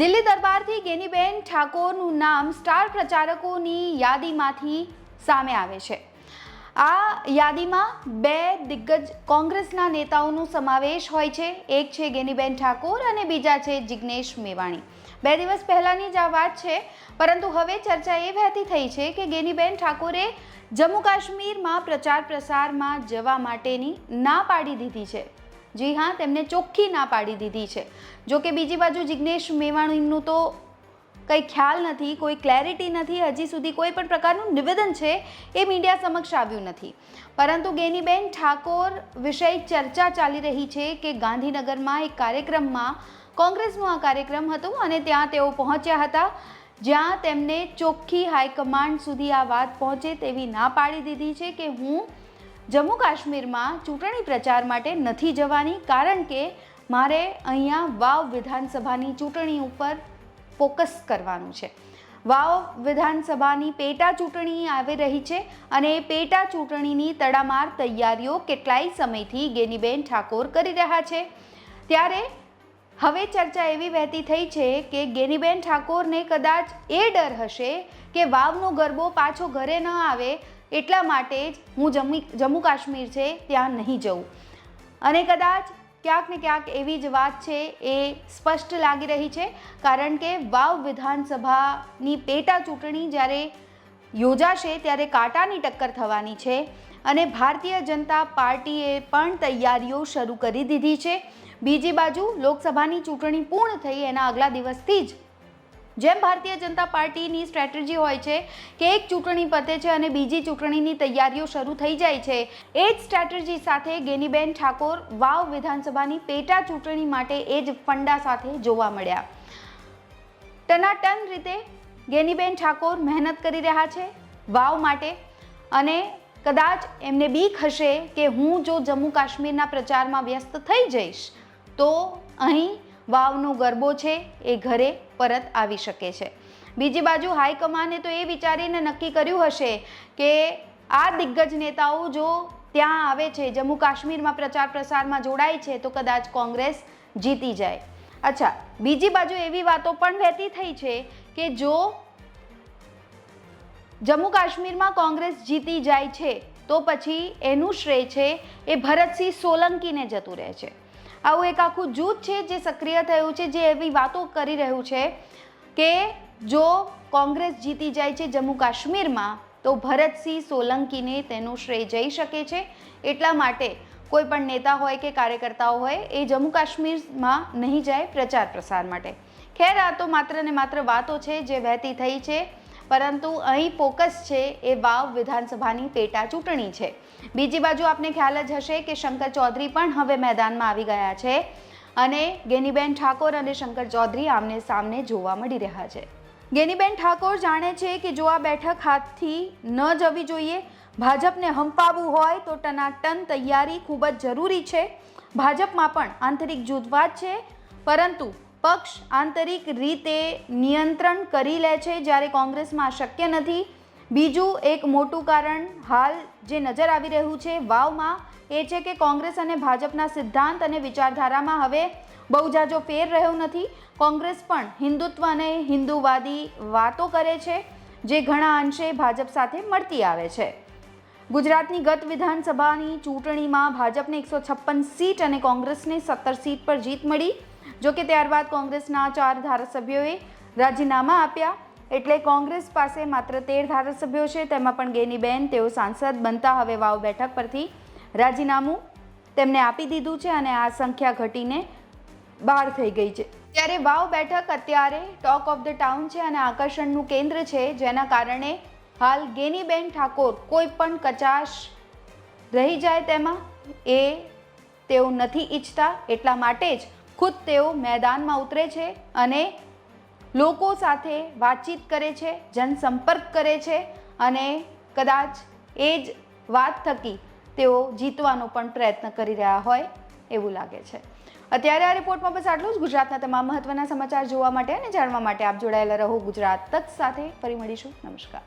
દિલ્હી દરબારથી ગેનીબેન ઠાકોરનું નામ સ્ટાર પ્રચારકોની યાદીમાંથી સામે આવે છે. આ યાદીમાં બે દિગ્ગજ કોંગ્રેસના નેતાઓનો સમાવેશ હોય છે. એક છે ગેનીબેન ઠાકોર અને બીજા છે જિગ્નેશ મેવાણી. બે દિવસ પહેલાંની જ આ વાત છે, પરંતુ હવે ચર્ચા એ વહેતી થઈ છે કે ગેનીબેન ઠાકોરે જમ્મુ કાશ્મીરમાં પ્રચાર પ્રસારમાં જવા માટેની ના પાડી દીધી છે. જી હા, તેમને ચોખ્ખી ના પાડી દીધી છે. જો કે બીજી બાજુ જિગ્નેશ મેવાણીનું તો કંઈ ખ્યાલ નથી, કોઈ ક્લેરિટી નથી, હજી સુધી કોઈ પણ પ્રકારનું નિવેદન છે એ મીડિયા સમક્ષ આવ્યું નથી. પરંતુ ગેનીબેન ઠાકોર વિષય ચર્ચા ચાલી રહી છે કે ગાંધીનગરમાં એક કાર્યક્રમમાં કોંગ્રેસનો આ કાર્યક્રમ હતો અને ત્યાં તેઓ પહોંચ્યા હતા, જ્યાં તેમને ચોખ્ખી હાઈકમાન્ડ સુધી આ વાત પહોંચે તેવી ના પાડી દીધી છે કે હું જમ્મુ કાશ્મીરમાં ચૂંટણી પ્રચાર માટે નથી જવાની કારણ કે મારે અહીંયા વાવ વિધાનસભાની ચૂંટણી ઉપર ફોકસ કરવાનું છે. વાવ વિધાનસભાની પેટા ચૂંટણી આવી રહી છે અને એ પેટા ચૂંટણીની તડામાર તૈયારીઓ કેટલાય સમયથી ગેનીબેન ઠાકોર કરી રહ્યા છે. ત્યારે હવે ચર્ચા એવી વહેતી થઈ છે કે ગેનીબેન ઠાકોરને કદાચ એ ડર હશે કે વાવનો ગરબો પાછો ઘરે ન આવે એટલા માટે જ હું જમ્મી જમ્મુ કાશ્મીર છે, ત્યાં નહીં જઉં. અને કદાચ ક્યાંક ને ક્યાંક એવી જ વાત છે, એ સ્પષ્ટ લાગી રહી છે, કારણ કે વાવ વિધાનસભાની પેટા ચૂંટણી જ્યારે યોજાશે ત્યારે કાંટાની ટક્કર થવાની છે અને ભારતીય જનતા પાર્ટીએ પણ તૈયારીઓ શરૂ કરી દીધી છે. બીજી બાજુ લોકસભાની ચૂંટણી પૂર્ણ થઈ એના આગલા દિવસથી જ જેમ ભારતીય જનતા પાર્ટીની સ્ટ્રેટેજી હોય છે કે એક ચૂંટણી પતે છે અને બીજી ચૂંટણીની તૈયારીઓ શરૂ થઈ જાય છે, એ જ સ્ટ્રેટેજી સાથે ગેનીબેન ઠાકોર વાવ વિધાનસભાની પેટા ચૂંટણી માટે એ જ ફંડા સાથે જોવા મળ્યા. ટનાટન રીતે ગેનીબેન ઠાકોર મહેનત કરી રહ્યા છે વાવ માટે અને કદાચ એમને બીક હશે કે હું જો જમ્મુ કાશ્મીરના પ્રચારમાં વ્યસ્ત થઈ જઈશ, તો અહીં વાવનો ગરબો છે, એ ઘરે પરત આવી શકે છે. બીજી બાજુ હાઈકમાને તો એ વિચારીને નક્કી કર્યું હશે કે આ દિગ્ગજ નેતાઓ જો ત્યાં આવે છે જમ્મુ કાશ્મીરમાં પ્રચાર પ્રસારમાં જોડાય છે, તો કદાચ કોંગ્રેસ જીતી જાય. અચ્છા, બીજી બાજુ એવી વાતો પણ વહેતી થઈ છે કે જો જમ્મુ કાશ્મીરમાં કોંગ્રેસ જીતી જાય છે, તો પછી એનું શ્રેય છે એ ભરતસિંહ સોલંકીને જતું રહે છે. આવું એક આખું જૂથ છે જે સક્રિય થયું છે, જે એવી વાતો કરી રહ્યું છે કે જો કોંગ્રેસ જીતી જાય છે જમ્મુ કાશ્મીરમાં તો ભરતસિંહ સોલંકીને તેનો શ્રેય જઈ શકે છે. એટલા માટે કોઈ પણ નેતા હોય કે કાર્યકર્તાઓ હોય, એ જમ્મુ કાશ્મીરમાં નહીં જાય પ્રચાર પ્રસાર માટે. ખેર, આ તો માત્ર ને માત્ર વાતો છે જે વહેતી થઈ છે. પરંતુ અહીં ફોકસ છે એ વાવ વિધાનસભાની પેટા ચૂંટણી છે. બીજી બાજુ આપને ખ્યાલ જ હશે કે શંકર ચૌધરી પણ હવે મેદાનમાં આવી ગયા છે અને ગેનીબેન ઠાકોર અને શંકર ચૌધરી આમને સામને જોવા મળી રહ્યા છે. ગેનીબેન ઠાકોર જાણે છે કે જો આ બેઠક હાથથી ન જવી જોઈએ, ભાજપને હંપાવવું હોય તો ટનાટન તૈયારી ખૂબ જ જરૂરી છે. ભાજપમાં પણ આંતરિક જૂથવાદ છે, પરંતુ પક્ષ આંતરિક રીતે નિયંત્રણ કરી લે છે જ્યારે કોંગ્રેસમાં શક્ય નથી. બીજું એક મોટું કારણ હાલ જે નજર આવી રહ્યું છે વાવમાં એ છે કે કોંગ્રેસ અને ભાજપના સિદ્ધાંત અને વિચારધારામાં હવે બહુ જાજો ફેર રહ્યો નથી. કોંગ્રેસ પણ હિન્દુત્વ અને હિન્દુવાદી વાતો કરે છે, જે ઘણા અંશે ભાજપ સાથે મળતી આવે છે. ગુજરાતની ગત વિધાનસભાની ચૂંટણીમાં ભાજપને એકસો છપ્પન સીટ અને કોંગ્રેસને સત્તર સીટ પર જીત મળી. જો કે ત્યારબાદ કોંગ્રેસના ચાર ધારાસભ્યોએ રાજીનામા આપ્યા. એટલે કોંગ્રેસ પાસે માત્ર તેર ધારાસભ્યો છે, તેમાં પણ ગેનીબેન, તેઓ સાંસદ બનતા હવે વાવ બેઠક પરથી રાજીનામું તેમને આપી દીધું છે અને આ સંખ્યા ઘટીને બાર થઈ ગઈ છે. ત્યારે વાવ બેઠક અત્યારે ટોક ઓફ ધ ટાઉન છે અને આકર્ષણનું કેન્દ્ર છે, જેના કારણે હાલ ગેનીબેન ઠાકોર કોઈ પણ કચાશ રહી જાય તેમાં એ તેઓ નથી ઈચ્છતા, એટલા માટે જ ખુદ તેઓ મેદાનમાં ઉતરે છે અને લોકો સાથે વાતચીત કરે છે, જનસંપર્ક કરે છે અને કદાચ એ જ વાત થકી તેઓ જીતવાનો પણ પ્રયત્ન કરી રહ્યા હોય એવું લાગે છે. અત્યારે આ રિપોર્ટમાં બસ આટલું જ. ગુજરાતના તમામ મહત્વના સમાચાર જોવા માટે અને જાણવા માટે આપ જોડાયેલા રહો ગુજરાત તક સાથે. ફરી મળીશું. નમસ્કાર.